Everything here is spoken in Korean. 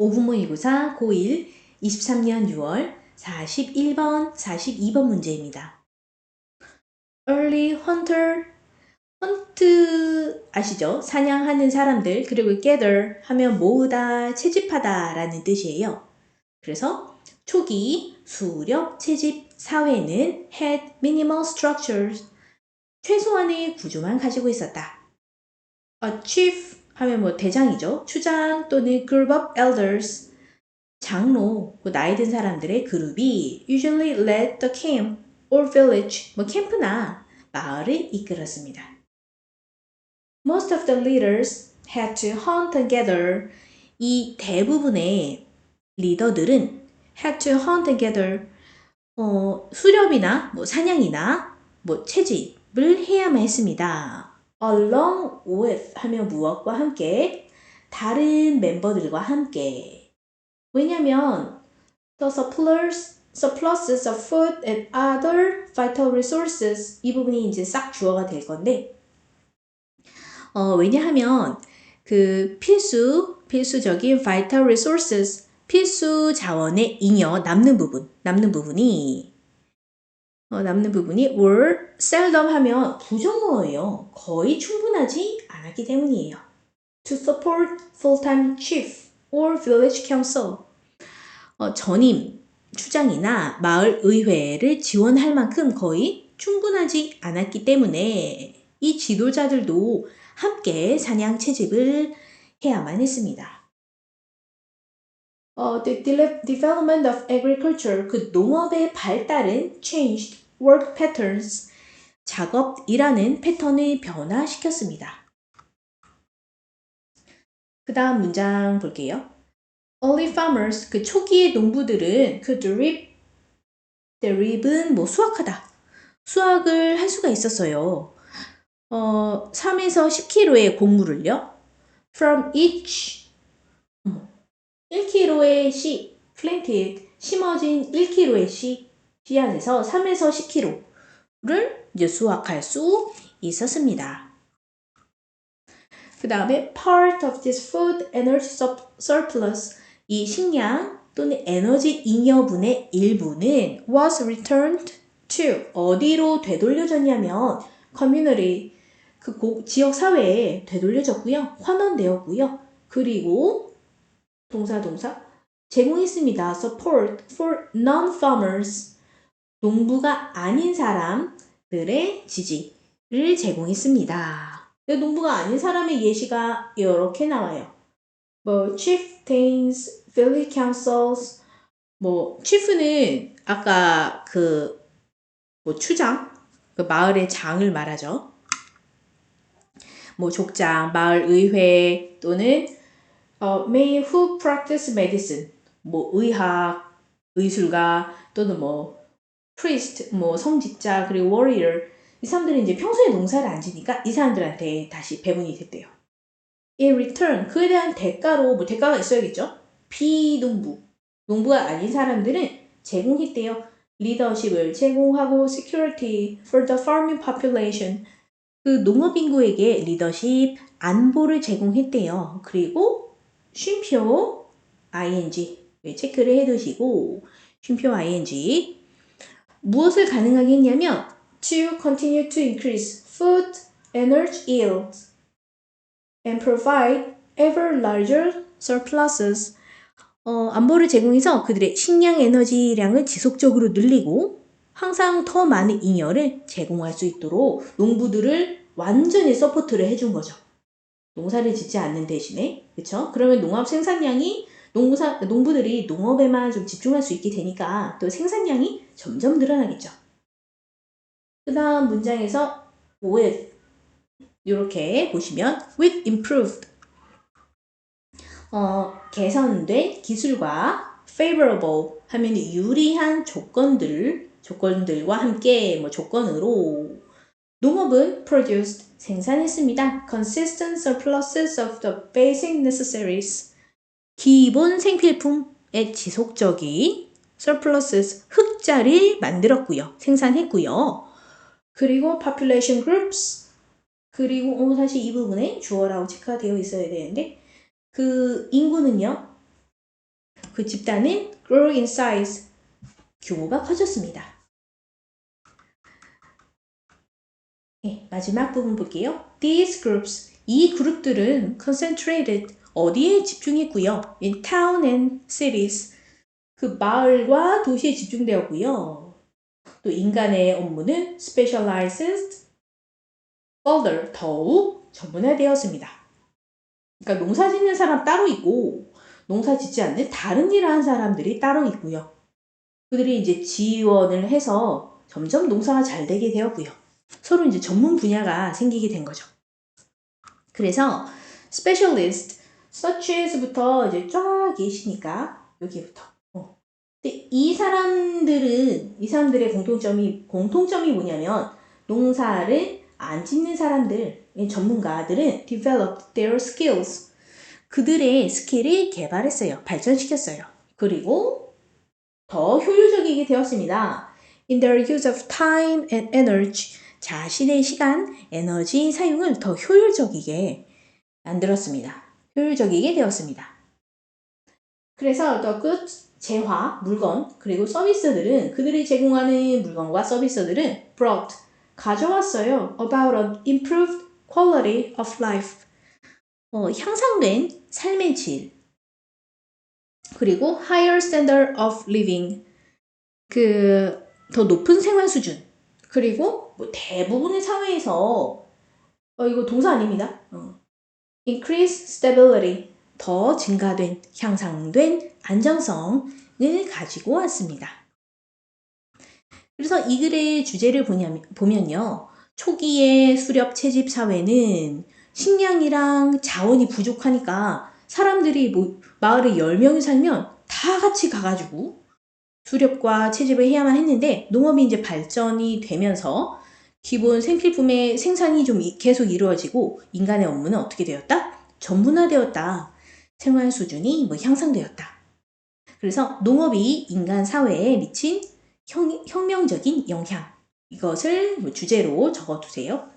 오후모의고사 고1 23년 6월 41번, 42번 문제입니다. Early hunter, hunt 아시죠? 사냥하는 사람들 그리고 gather 하면 모으다, 채집하다 라는 뜻이에요. 그래서 초기 수렵 채집 사회는 had minimal structures 최소한의 구조만 가지고 있었다. A chief 하면 뭐 대장이죠. 추장 또는 group of elders 장로, 뭐 나이 든 사람들의 그룹이 usually led the camp or village, 뭐 캠프나 마을을 이끌었습니다. Most of the leaders had to hunt together. 이 대부분의 리더들은 had to hunt together. 어, 수렵이나 뭐 사냥이나 뭐 채집을 해야만 했습니다. Along with 하며 무엇과 함께 다른 멤버들과 함께 왜냐면 the surplus, surpluses of food and other vital resources 이 부분이 이제 싹 주어가 될 건데 어, 왜냐하면 그 필수 필수적인 vital resources 필수 자원의 잉여 남는 부분 남는 부분이 어, 남는 부분이 were seldom 하면 부정어예요. 거의 충분하지 않았기 때문이에요. To support full-time chief or village council. 어, 전임, 추장이나 마을 의회를 지원할 만큼 거의 충분하지 않았기 때문에 이 지도자들도 함께 사냥 채집을 해야만 했습니다. 어, the development of agriculture, 그 농업의 발달은 changed work patterns, 작업, 일하는 패턴을 변화시켰습니다. 그 다음 문장 볼게요. Early farmers, 그 초기의 농부들은 그 drip, drip은 뭐 수확하다. 수확을 할 수가 있었어요. 어, 3에서 10kg의 곡물을요. From each 1kg의 씨, planted, 심어진 1kg의 씨, 씨앗에서 3에서 10kg를 이제 수확할 수 있었습니다. 그 다음에 part of this food energy surplus 이 식량 또는 에너지 잉여분의 일부는 was returned to 어디로 되돌려졌냐면 community 그 고, 지역 사회에 되돌려졌고요. 환원되었고요. 그리고 동사 동사 제공했습니다. support for non-farmers 농부가 아닌 사람들의 지지를 제공했습니다. 농부가 아닌 사람의 예시가 이렇게 나와요. 뭐 chieftains, village councils, 뭐 chief는 아까 그 뭐 추장, 그 마을의 장을 말하죠. 뭐 족장, 마을 의회 또는 어, may who practice medicine, 뭐 의학, 의술가 또는 뭐 priest, 뭐 성직자, 그리고 warrior 이 사람들은 이제 평소에 농사를 안 지니까 이 사람들한테 다시 배분이 됐대요. in return 그에 대한 대가로 뭐 대가가 있어야겠죠. 비농부, 농부가 아닌 사람들은 제공했대요. 리더십을 제공하고 security for the farming population 그 농업 인구에게 리더십, 안보를 제공했대요. 그리고 쉼표 ing 체크를 해두시고 쉼표 ing 무엇을 가능하게 했냐면 to continue to increase food energy yields and provide ever larger surpluses 어, 안보를 제공해서 그들의 식량 에너지량을 지속적으로 늘리고 항상 더 많은 잉여를 제공할 수 있도록 농부들을 완전히 서포트를 해준 거죠. 농사를 짓지 않는 대신에 그렇죠? 그러면 농업 생산량이 농사, 농부들이 농업에만 좀 집중할 수 있게 되니까 또 생산량이 점점 늘어나겠죠. 그 다음 문장에서 with 이렇게 보시면 with improved 어, 개선된 기술과 favorable 하면 유리한 조건들 조건들과 함께 뭐 조건으로 농업은 produced 생산했습니다. consistent surpluses of the basic necessaries 기본 생필품의 지속적인 surpluses 흑자를 만들었고요. 생산했고요. 그리고 population groups 그리고 어, 사실 이 부분에 주어라고 체크가 되어 있어야 되는데 그 인구는요. 그 집단은 grow in size. 규모가 커졌습니다. 네, 마지막 부분 볼게요. These groups, 이 그룹들은 concentrated, 어디에 집중했고요. In town and cities, 그 마을과 도시에 집중되었고요. 또 인간의 업무는 specialized further, 더욱 전문화되었습니다. 그러니까 농사 짓는 사람 따로 있고 농사 짓지 않는 다른 일을 하는 사람들이 따로 있고요. 그들이 이제 지원을 해서 점점 농사가 잘 되게 되었고요. 서로 이제 전문 분야가 생기게 된 거죠. 그래서 specialist, such as부터 이제 쫙 계시니까 여기부터. 어. 근데 이 사람들은 이 사람들의 공통점이 공통점이 뭐냐면 농사를 안 짓는 사람들, 전문가들은 developed their skills. 그들의 스킬을 개발했어요. 발전시켰어요. 그리고 더 효율적이게 되었습니다. In their use of time and energy. 자신의 시간, 에너지 사용을 더 효율적이게 만들었습니다. 효율적이게 되었습니다. 그래서 the goods, 재화, 물건, 그리고 서비스들은 그들이 제공하는 물건과 서비스들은 brought, 가져왔어요. about an improved quality of life. 어, 향상된 삶의 질. 그리고 higher standard of living. 그, 더 높은 생활 수준. 그리고 뭐 대부분의 사회에서, 어, 이거 동사 아닙니다. 어. increase stability. 더 증가된, 향상된 안정성을 가지고 왔습니다. 그래서 이 글의 주제를 보면요. 초기의 수렵 채집 사회는 식량이랑 자원이 부족하니까 사람들이 뭐 마을에 10명이 살면 다 같이 가가지고 수렵과 채집을 해야만 했는데 농업이 이제 발전이 되면서 기본 생필품의 생산이 좀 계속 이루어지고 인간의 업무는 어떻게 되었다? 전문화되었다. 생활 수준이 뭐 향상되었다. 그래서 농업이 인간 사회에 미친 혁, 혁명적인 영향 이것을 주제로 적어두세요.